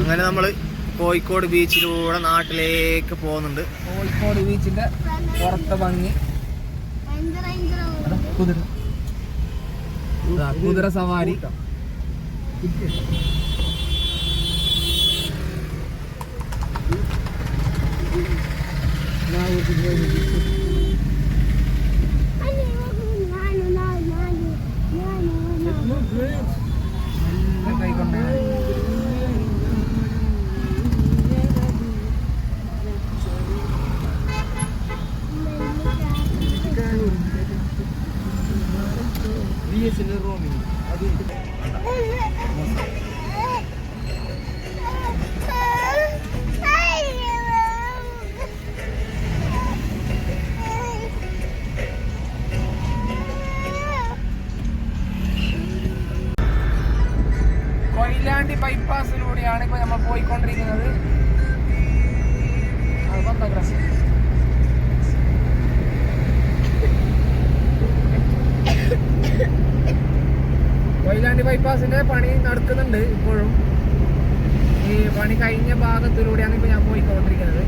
അങ്ങനെ നമ്മൾ കോഴിക്കോട് ബീച്ചിലൂടെ നാട്ടിലേക്ക് പോകുന്നുണ്ട്. കോഴിക്കോട് ബീച്ചിന്റെ പുറത്തെ ഭംഗി. കുതിര. കുതിര സവാരി. കൈകൊണ്ട് ബി sinir olmuyor. പണി കഴിഞ്ഞ ഭാഗത്തിലൂടെയാണ് ഇപ്പൊ ഞാൻ പോയിക്കൊണ്ടിരിക്കുന്നത്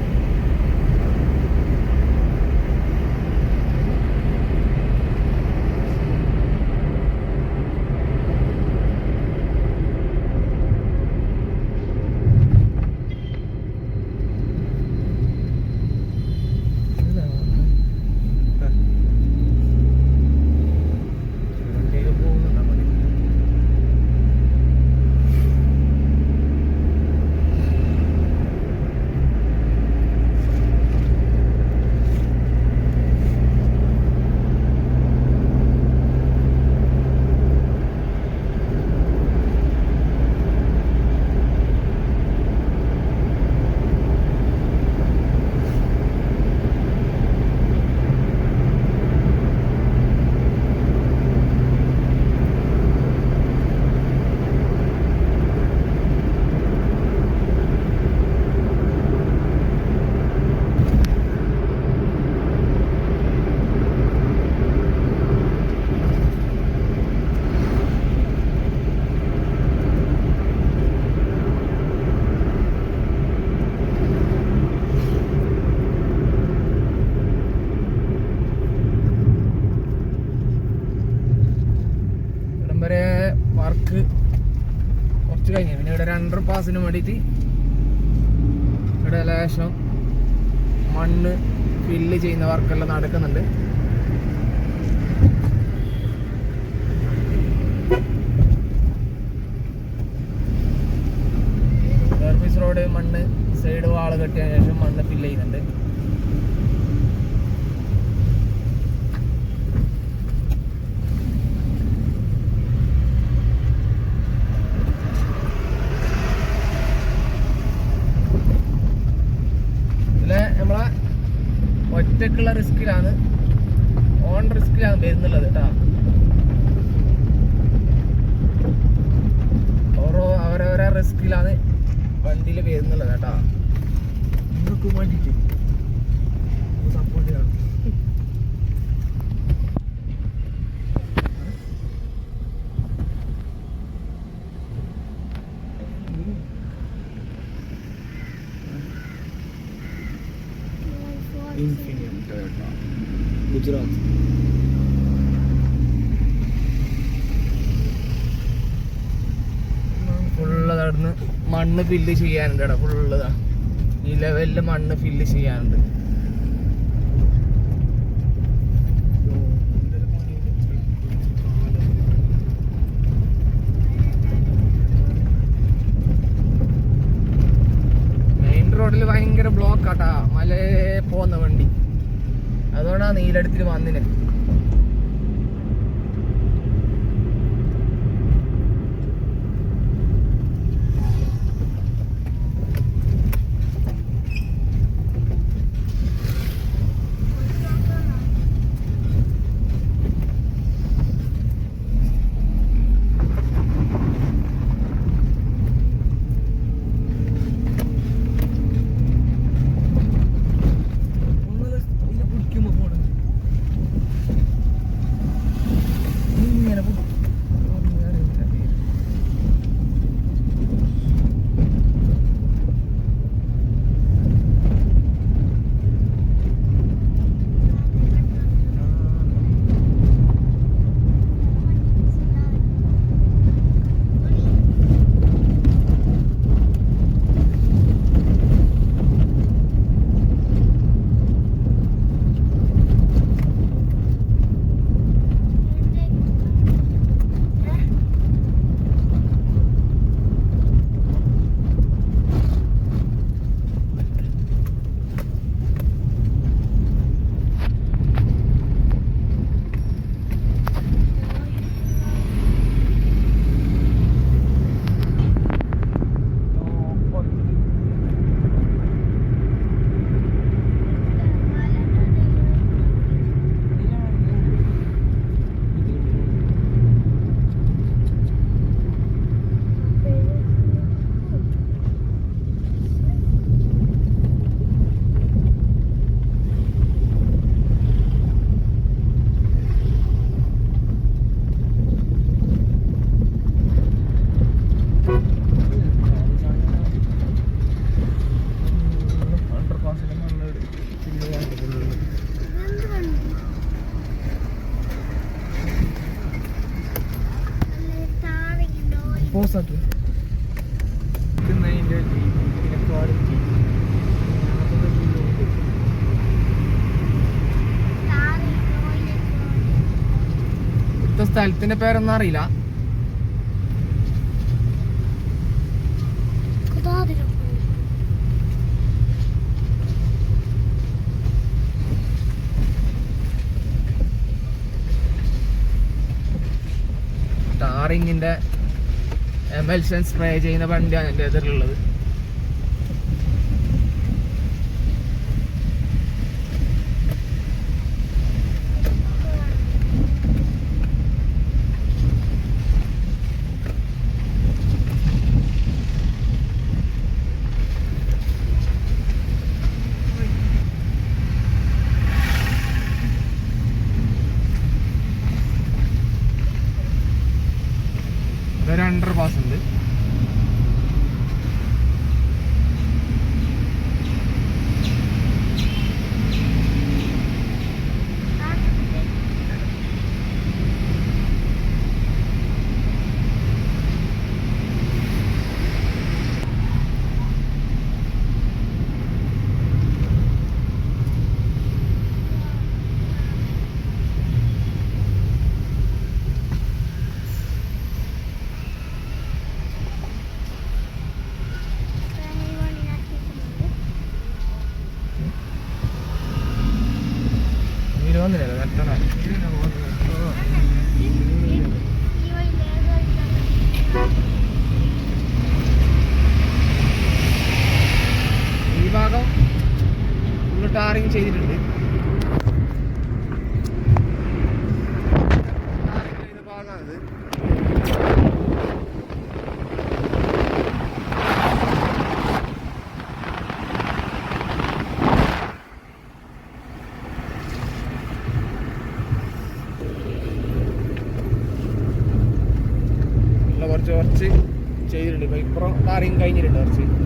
ഇവിടം വരെ വർക്ക് കുറച്ച് ഒരു അണ്ടർ ഇവിടെ പാസിന് വേണ്ടിയിട്ട് ഇവിടെ ലേശം മണ്ണ് ഫില്ല് ചെയ്യുന്ന വർക്കെല്ലാം നടക്കുന്നുണ്ട്. സർവീസ് റോഡ് മണ്ണ് സൈഡ് വാൾ കെട്ടിയ ശേഷം മണ്ണ് ഫില്ല് ചെയ്യുന്നുണ്ട് ഇതിലെ നമ്മളെ ഒറ്റക്കുള്ള റിസ്കിലാണ് ഓൺ റിസ്കിലാണ് വരുന്നുള്ളത് കേട്ടോ ഓരോ അവരവരെ റിസ്കിലാണ് വണ്ടിയിൽ വരുന്നുള്ളത് കേട്ടോ നിങ്ങൾക്ക് വേണ്ടിയിട്ട് സപ്പോർട്ട് ചെയ്യണം ഗുജറാത്ത് ഫുള്ളത് അവിടുന്ന് മണ്ണ് ഫില്ല് ചെയ്യാനുണ്ട് ഇവിടെ ഫുള്ള് ഈ ലെവലിൽ മണ്ണ് ഫില്ല് ചെയ്യാനുണ്ട്. മെയിൻ റോഡിൽ ഭയങ്കര ബ്ലോക്കാട്ടാ മല പോകുന്ന വണ്ടി. അതുകൊണ്ടാണ് നീലെടുത്തിട്ട് വന്നിന്. സ്ഥലത്തിന്റെ പേരൊന്നും അറിയില്ല. ടാറിങ്ങിന്റെ എമൽഷൻ സ്പ്രേ ചെയ്യുന്ന വണ്ടിയാണ് എന്റെ എതിരിലുള്ളത്. ടാറിങ് കഴിഞ്ഞിട്ടുണ്ട് കുറച്ച്?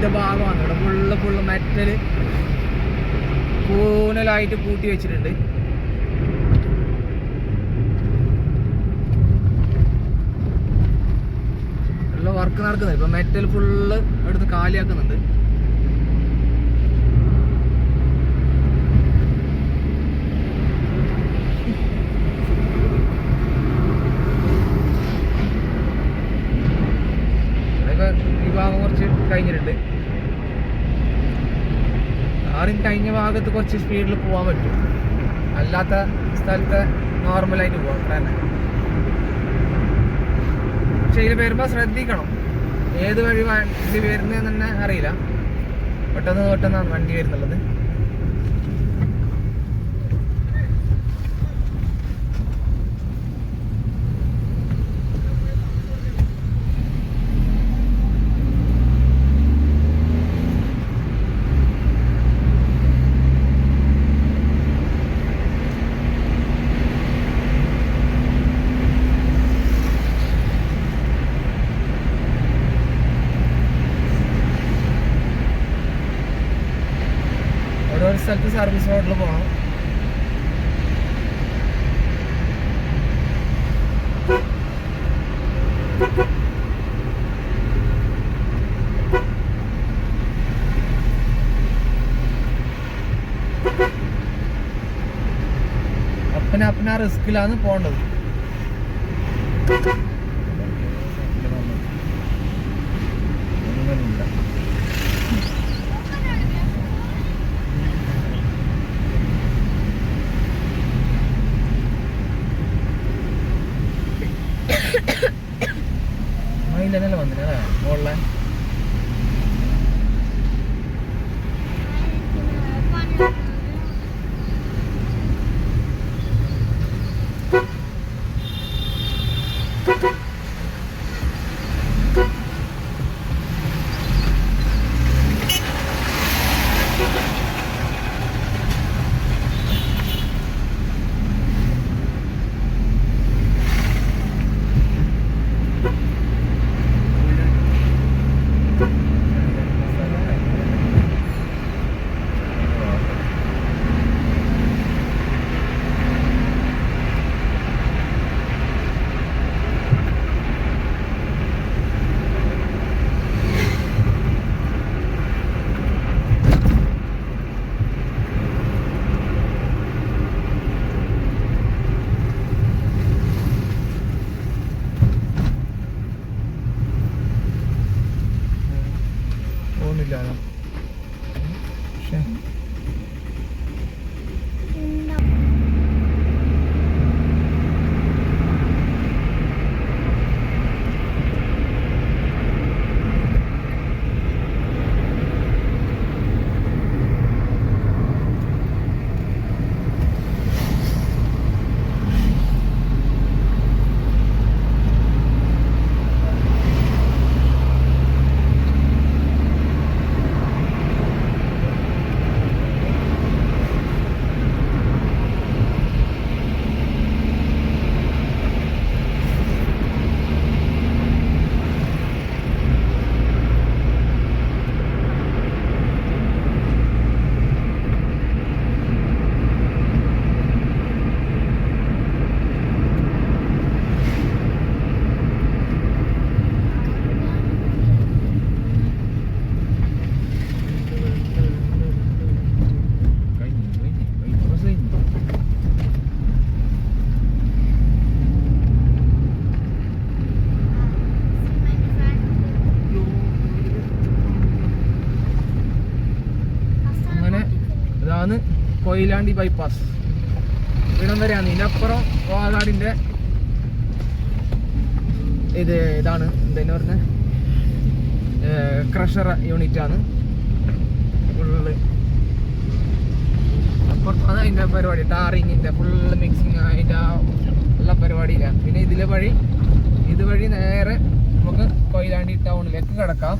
ചെയ്ത ഭാഗമാണ്. ഇവിടെ ഫുള്ള് ഫുള്ള് മെറ്റൽ കൂനലായിട്ട് കൂട്ടി വെച്ചിട്ടുണ്ട്. ഉള്ള വർക്ക് നടക്കുന്നുണ്ട്. ഇപ്പൊ മെറ്റൽ ഫുള്ള് എടുത്ത് കാലിയാക്കുന്നുണ്ട്. ഈ ഭാഗം കുറച്ച് കഴിഞ്ഞിട്ടുണ്ട്. ആരും കഴിഞ്ഞ ഭാഗത്ത് കുറച്ച് സ്പീഡിൽ പോകാൻ പറ്റും. അല്ലാത്ത സ്ഥലത്ത് നോർമലായിട്ട് പോകാം അത്ര തന്നെ. പക്ഷെ ഇതിൽ വരുമ്പോൾ ശ്രദ്ധിക്കണം. ഏത് വഴി വണ്ടി വരുന്നതെന്ന് തന്നെ അറിയില്ല. പെട്ടെന്ന് പെട്ടെന്നാണ് വണ്ടി വരുന്നുള്ളത് ഓരോ സ്ഥലത്ത് സർവീസ് റോഡിൽ പോകണം അപ്പന അപ്പന റിസ്കിലാണ് പോകേണ്ടത്. കൊയിലാണ്ടി ബൈപ്പാസ് ഇവിടം വരെയാണ്. ഇതിനപ്പുറം വാകാടിന്റെ ഇത് ഇതാണ്. എന്തെന്ന് പറഞ്ഞ? ക്രഷർ യൂണിറ്റാണ് ഫുള്ള്. അപ്പുറത്ത് അതിന്റെ പരിപാടി. ടാറിങ്ങിന്റെ ഫുള്ള് മിക്സിങ് അതിന്റെ ആ ഉള്ള പരിപാടിയിലാണ്. പിന്നെ ഇതിലെ വഴി ഇതുവഴി നേരെ നമുക്ക് കൊയിലാണ്ടി ടൗണിലേക്ക് കിടക്കാം.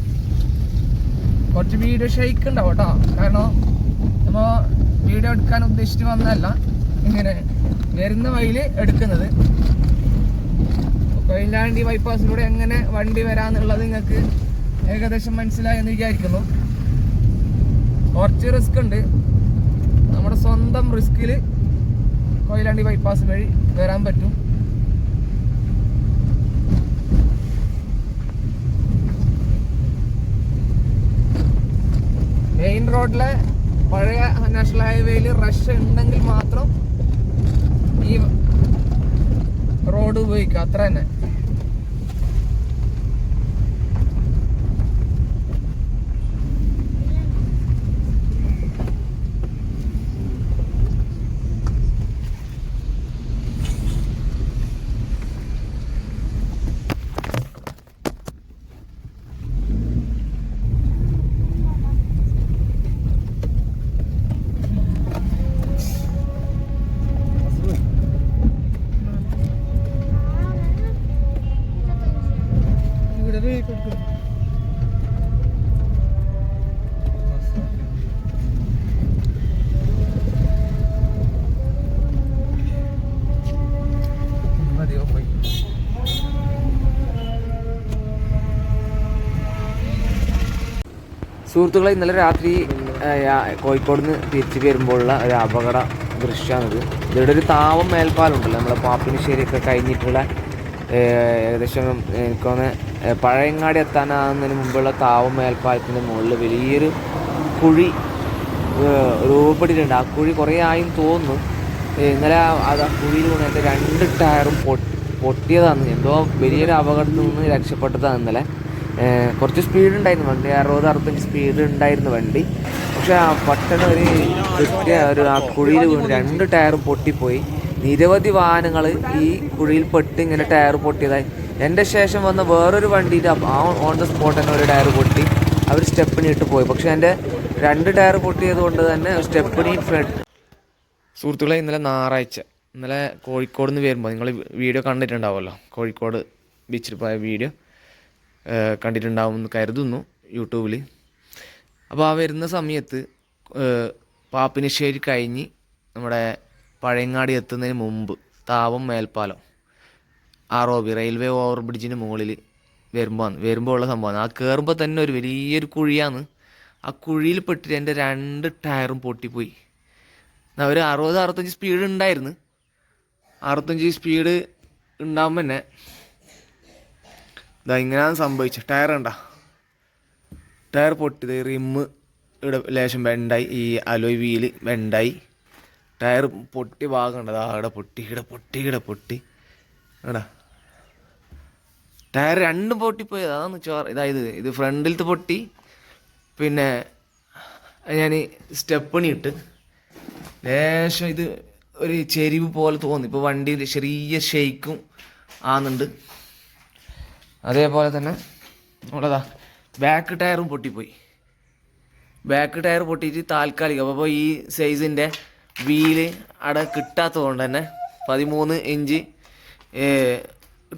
കുറച്ച് വീഡിയോ ഷെയ്ക്ക് ഉണ്ടാവും കേട്ടോ. കാരണം വീഡിയോ എടുക്കാൻ ഉദ്ദേശിച്ച് വന്നതല്ല. ഇങ്ങനെ വരുന്ന വഴിയിൽ എടുക്കുന്നത്. കൊയിലാണ്ടി ബൈപ്പാസിലൂടെ എങ്ങനെ വണ്ടി വരാന്നുള്ളത് നിങ്ങൾക്ക് ഏകദേശം മനസ്സിലായെന്ന് വിചാരിക്കുന്നു. കുറച്ച് റിസ്ക് ഉണ്ട്. നമ്മുടെ സ്വന്തം റിസ്കിൽ കൊയിലാണ്ടി ബൈപ്പാസ് വഴി വരാൻ പറ്റും. മെയിൻ റോഡിലെ പഴയ നാഷണൽ ഹൈവേയിൽ റഷ് ഉണ്ടെങ്കിൽ മാത്രം ഈ റോഡ് ഉപയോഗിക്കുക. അത്ര തന്നെ. സുഹൃത്തുക്കളെ ഇന്നലെ രാത്രി കോഴിക്കോട് നിന്ന് തിരിച്ചു കയറുമ്പോഴുള്ള ഒരു അപകട ദൃശ്യമാണിത് ഇവിടെ ഒരു താവം മേൽപ്പാലം ഉണ്ടല്ലോ നമ്മളെ പാപ്പിനിശ്ശേരിയൊക്കെ കഴിഞ്ഞിട്ടുള്ള ഏകദേശം എനിക്കൊന്ന് പഴയങ്ങാടി എത്താനാകുന്നതിന് മുമ്പുള്ള താവം മേൽപ്പാലത്തിന്റെ മുകളിൽ വലിയൊരു കുഴി രൂപപ്പെട്ടിട്ടുണ്ട്. ആ കുഴി കുറേ ആയും തോന്നുന്നു. ഇന്നലെ അത് ആ കുഴിയിൽ എന്റെ രണ്ട് ടയറും പൊട്ടി പൊട്ടിയതാണ്. എന്തോ വലിയൊരു അപകടത്തിൽ നിന്ന് രക്ഷപ്പെട്ടതാണ് ഇന്നലെ. കുറച്ച് സ്പീഡ് ഉണ്ടായിരുന്നു. വണ്ടി അറുപത് അറുപത്തഞ്ച് സ്പീഡ് ഉണ്ടായിരുന്നു വണ്ടി. പക്ഷെ ആ പെട്ടെന്ന് ഒരു കൃത്യ ഒരു ആ കുഴിയിൽ വീണ് രണ്ട് ടയറും പൊട്ടിപ്പോയി. നിരവധി വാഹനങ്ങൾ ഈ കുഴിയിൽ പെട്ട് ഇങ്ങനെ ടയർ പൊട്ടിയതായി. എന്റെ ശേഷം വന്ന വേറൊരു വണ്ടിയിൽ ആ ഓൺ ദ സ്പോട്ട് തന്നെ ഒരു ടയർ പൊട്ടി. അവർ സ്റ്റെപ്പിന് ഇട്ട് പോയി. പക്ഷെ എന്റെ രണ്ട് ടയർ പൊട്ടിയത് കൊണ്ട് തന്നെ സ്റ്റെപ്പിനി സുഹൃത്തുക്കളെ ഇന്നലെ ഞായറാഴ്ച ഇന്നലെ കോഴിക്കോട് നിന്ന് വരുമ്പോൾ നിങ്ങൾ വീഡിയോ കണ്ടിട്ടുണ്ടാവുമല്ലോ? കോഴിക്കോട് ബീച്ചിൽ പോയ വീഡിയോ. കണ്ടിട്ടുണ്ടാവുമെന്ന് കരുതുന്നു യൂട്യൂബിൽ അപ്പോൾ ആ വരുന്ന സമയത്ത് പാപ്പിനിശ്ശേരി കഴിഞ്ഞ് നമ്മുടെ പഴയങ്ങാടി എത്തുന്നതിന് മുമ്പ് താവം മേൽപ്പാലം R O B railway over ബ്രിഡ്ജിന് മുകളിൽ വരുമ്പോൾ വരുമ്പോൾ ഉള്ള സംഭവമാണ് ആ കയറുമ്പോൾ തന്നെ ഒരു വലിയൊരു കുഴിയാണ്. ആ കുഴിയിൽ പെട്ടിട്ട് എന്റെ രണ്ട് ടയറും പൊട്ടിപ്പോയി. ഒരു അറുപത് അറുപത്തഞ്ച് സ്പീഡ് ഉണ്ടായിരുന്നു. അറുപത്തഞ്ച് സ്പീഡ് ഉണ്ടാകുമ്പോൾ തന്നെ ഇതാ ഇങ്ങനെയാണ് സംഭവിച്ചത്. ടയർ കണ്ട? ടയർ പൊട്ടിയത് റിമ്മ് ഇവിടെ ലേശം വെണ്ടായി ഈ അലോയ് വീൽ വെണ്ടായി. ടയർ പൊട്ടി ഭാഗമുണ്ട് ഉണ്ട് അതാ ഇവിടെ പൊട്ടി ഇവിടെ പൊട്ടി ഇവിടെ പൊട്ടി. എടാ ടയർ രണ്ടും പൊട്ടിപ്പോയത് അതാണ് ചോർ ഇതായത് ഇത് ഫ്രണ്ടിലത്തെ പൊട്ടി. പിന്നെ ഞാൻ സ്റ്റെപ്പണി ഇട്ട് ലേശം ഇത് ഒരു ചെരിവ് പോലെ തോന്നി. ഇപ്പോൾ വണ്ടി ചെറിയ ഷെയ്ക്കും ആകുന്നുണ്ട് അതേപോലെ തന്നെ നമ്മളതാ ബാക്ക് ടയറും പൊട്ടിപ്പോയി. ബാക്ക് ടയർ പൊട്ടിയിട്ട് താൽക്കാലികം. അപ്പോൾ ഈ സൈസിന്റെ വീൽ അവിടെ കിട്ടാത്തത് കൊണ്ട് തന്നെ പതിമൂന്ന് ഇഞ്ച്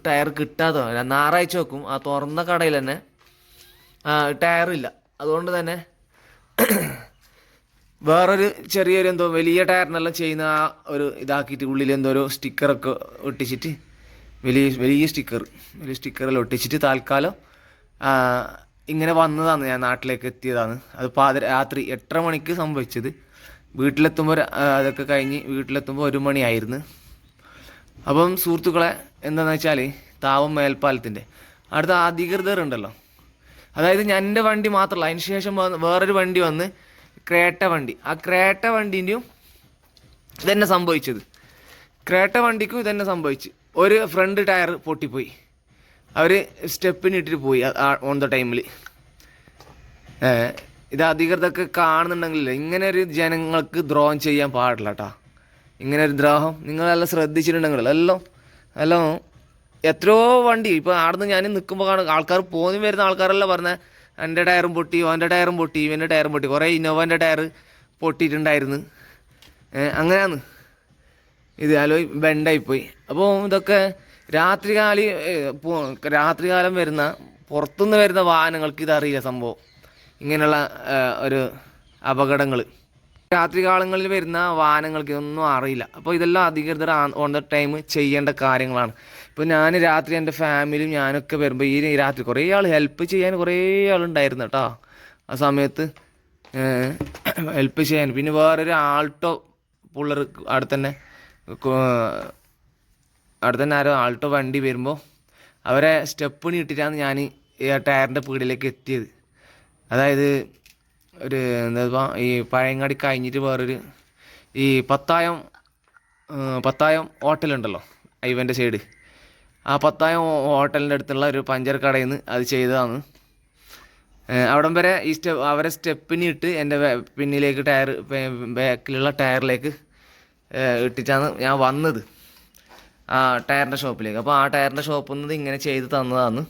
ടയർ കിട്ടാത്തത് ഞായറാഴ്ച വെക്കും. ആ തുറന്ന കടയിൽ തന്നെ ടയറില്ല അതുകൊണ്ട് തന്നെ വേറൊരു ചെറിയൊരു എന്തോ വലിയ ടയറിനെല്ലാം ചെയ്യുന്ന ആ ഒരു ഇതാക്കിയിട്ട് ഉള്ളിൽ എന്തോ ഒരു സ്റ്റിക്കറൊക്കെ ഒട്ടിച്ചിട്ട് വലിയ വലിയ സ്റ്റിക്കർ വലിയ സ്റ്റിക്കറിൽ ഒട്ടിച്ചിട്ട് താൽക്കാലം ഇങ്ങനെ വന്നതാണ് ഞാൻ നാട്ടിലേക്ക് എത്തിയതാണ്. അത് പാതി രാത്രി എട്ടര മണിക്ക് സംഭവിച്ചത്. വീട്ടിലെത്തുമ്പോൾ അതൊക്കെ കഴിഞ്ഞ് വീട്ടിലെത്തുമ്പോൾ ഒരു മണിയായിരുന്നു. അപ്പം സുഹൃത്തുക്കളെ എന്താണെന്ന് വെച്ചാൽ താവം മേൽപ്പാലത്തിന്റെ അടുത്ത അധികൃതർ ഉണ്ടല്ലോ അതായത് ഞാൻ എന്റെ വണ്ടി മാത്രമല്ല അതിന് ശേഷം വേറൊരു വണ്ടി വന്ന് ക്രേട്ട വണ്ടി. ആ ക്രേട്ട വണ്ടീന്റെയും ഇതന്നെ സംഭവിച്ചത്. ക്രേട്ട വണ്ടിക്കും ഇതന്നെ സംഭവിച്ചു. ഒരു ഫ്രണ്ട് ടയർ പൊട്ടിപ്പോയി. അവർ സ്റ്റെപ്പിന് ഇട്ടിട്ട് പോയി ഓൺ ദ ടൈമിൽ ഇത് അധികൃതൊക്കെ കാണുന്നുണ്ടെങ്കിൽ ഇങ്ങനെ ഒരു ജനങ്ങൾക്ക് ദ്രോഹം ചെയ്യാൻ പാടില്ല കേട്ടോ ഇങ്ങനെ ഒരു ദ്രോഹം നിങ്ങളെല്ലാം ശ്രദ്ധിച്ചിട്ടുണ്ടെങ്കിൽ എല്ലാം എല്ലാം. എത്രയോ വണ്ടി ഇപ്പോൾ ആടുന്ന് ഞാൻ നിൽക്കുമ്പോൾ കാണും ആൾക്കാർ പോന്നി വരുന്ന ആൾക്കാരെല്ലാം പറഞ്ഞ എന്റെ ടയറും പൊട്ടി ഓന്റെ ടയറും പൊട്ടി ഇവന്റെ ടയറും പൊട്ടി. കുറേ ഇന്നോവന്റെ ടയർ പൊട്ടിയിട്ടുണ്ടായിരുന്നു. അങ്ങനെയാണ്. ഇത് അലോ ബെൻഡായിപ്പോയി അപ്പോൾ ഇതൊക്കെ രാത്രികാലി രാത്രികാലം വരുന്ന പുറത്തുനിന്ന് വരുന്ന വാഹനങ്ങൾക്ക് ഇതറിയില്ല സംഭവം. ഇങ്ങനെയുള്ള ഒരു അപകടങ്ങൾ രാത്രികാലങ്ങളിൽ വരുന്ന വാഹനങ്ങൾക്ക് ഇതൊന്നും അറിയില്ല. അപ്പോൾ ഇതെല്ലാം അധികൃതർ ഓൺ ദ ടൈം ചെയ്യേണ്ട കാര്യങ്ങളാണ്. ഇപ്പോൾ ഞാൻ രാത്രി എന്റെ ഫാമിലിയും ഞാനൊക്കെ വരുമ്പോൾ ഈ രാത്രി കുറേ ആൾ ഹെൽപ്പ് ചെയ്യാൻ കുറേ ആളുണ്ടായിരുന്നു കേട്ടോ. ആ സമയത്ത് ഹെൽപ്പ് ചെയ്യാൻ. പിന്നെ വേറൊരു ആൾട്ടോ പുള്ളർ അവിടെ തന്നെ അവിടെ തന്നെ ആരോ ആൾട്ടോ വണ്ടി വരുമ്പോൾ അവരെ സ്റ്റെപ്പ് ഇട്ടിട്ടാണ് ഞാൻ ഈ ടയറിന്റെ പീടിലേക്ക് എത്തിയത്. അതായത് ഒരു എന്താ ഈ പഴയങ്ങാടി കഴിഞ്ഞിട്ട് വേറൊരു ഈ പത്തായം പത്തായം ഹോട്ടലുണ്ടല്ലോ ഐവന്റെ സൈഡ്. ആ പത്തായം ഹോട്ടലിന്റെ അടുത്തുള്ള ഒരു പഞ്ചർ കടയിൽ നിന്ന് അത് ചെയ്തതാണ്. അവിടെ വരെ ഈ സ്റ്റെ അവരെ സ്റ്റെപ്പിനിട്ട് എന്റെ പിന്നിലേക്ക് ടയർ ബാക്കിലുള്ള ടയറിലേക്ക് ഇട്ടിട്ടാണ് ഞാൻ വന്നത് ആ ടയറിന്റെ ഷോപ്പിലേക്ക്. അപ്പോൾ ആ ടയറിന്റെ ഷോപ്പിൽ നിന്ന് ഇങ്ങനെ ചെയ്ത് തന്നതാണ്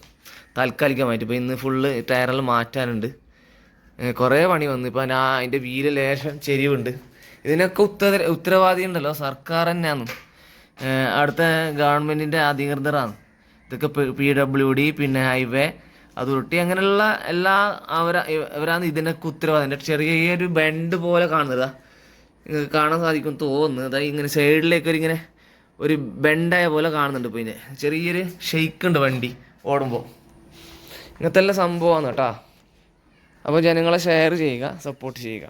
താൽക്കാലികമായിട്ട്. ഇപ്പോൾ ഇന്ന് ഫുള്ള് ടയറെല്ലാം മാറ്റാനുണ്ട്. കുറേ പണി വന്നു. ഇപ്പോൾ ഞാൻ അതിന്റെ വീൽ ലേശം ചെരിവുണ്ട്. ഇതിനൊക്കെ ഉത്തര ഉത്തരവാദി ഉണ്ടല്ലോ. സർക്കാർ തന്നെയാണ്. അടുത്ത ഗവൺമെന്റിന്റെ അധികൃതരാണ്. ഇതൊക്കെ പി ഡബ്ല്യു ഡി പിന്നെ ഹൈവേ അതോറിറ്റി അങ്ങനെയുള്ള എല്ലാ അവരാ ഇവരാണ് ഇതിനൊക്കെ ഉത്തരവാദി. ചെറിയൊരു ബെൻഡ് പോലെ കാണുന്നത്. നിങ്ങൾക്ക് കാണാൻ സാധിക്കും തോന്നുന്നു. അതായത് ഇങ്ങനെ സൈഡിലേക്ക് ഒരു ഇങ്ങനെ ഒരു ബെൻഡായ പോലെ കാണുന്നുണ്ട് ഇപ്പോൾ ഇതിനെ. ചെറിയൊരു ഷെയ്ക്ക് ഉണ്ട് വണ്ടി ഓടുമ്പോൾ ഇങ്ങനത്തെ എല്ലാം സംഭവമാണ് കേട്ടോ. അപ്പോൾ ജനങ്ങളെ ഷെയർ ചെയ്യുക സപ്പോർട്ട് ചെയ്യുക.